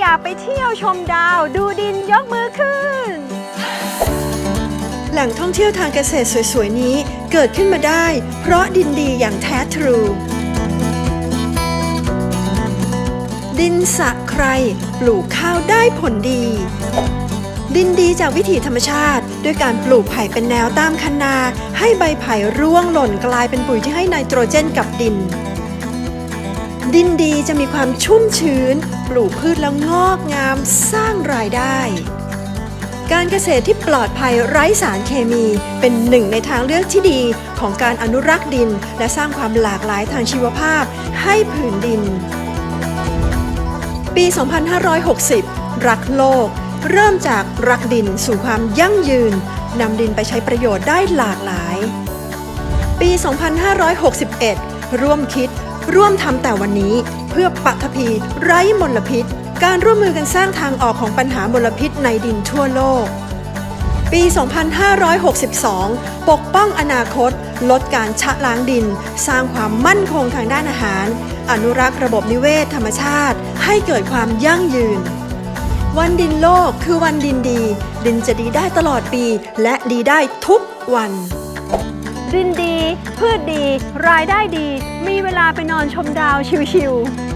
อยากไปเที่ยวชมดาว ดูดินยกมือขึ้น แหล่งท่องเที่ยวทางเกษตรสวยๆ นี้เกิดขึ้นมาได้ เพราะดินดีอย่างแท้ทรู ดินสะใครปลูกข้าวได้ผลดี ดินดีจากวิถีธรรมชาติ ด้วยการปลูกไผ่เป็นแนวตามคันนา ให้ใบไผ่ร่วงหล่นกลายเป็นปุ๋ยที่ให้ไนโตรเจนกับดิน ดินดีจะมีความชุ่มชื้น ปลูกพืชแล้วงอกงามสร้างรายได้ การเกษตรที่ปลอดภัยไร้สารเคมีเป็นหนึ่งในทางเลือกที่ดีของการอนุรักษ์ดิน และสร้างความหลากหลายทางชีวภาพให้ผืนดิน ปี 2560 รักโลก เริ่มจากรักดินสู่ความยั่งยืนนำดินไปใช้ประโยชน์ได้หลากหลาย ปี 2561 ร่วมคิด ร่วมทำแต่วันนี้เพื่อปัทภีไร้มลพิษ การร่วมมือกันสร้างทางออกของปัญหามลพิษในดินทั่วโลก ปี 2562 ปกป้องอนาคต ลดการชะล้างดิน สร้างความมั่นคงทางด้านอาหาร อนุรักษ์ระบบนิเวศธรรมชาติ ให้เกิดความยั่งยืน วันดินโลกคือวันดินดี ดินจะดีได้ตลอดปี และดีได้ทุกวัน ดินดี พืชดี รายได้ดี มีเวลาไปนอนชมดาวชิวๆ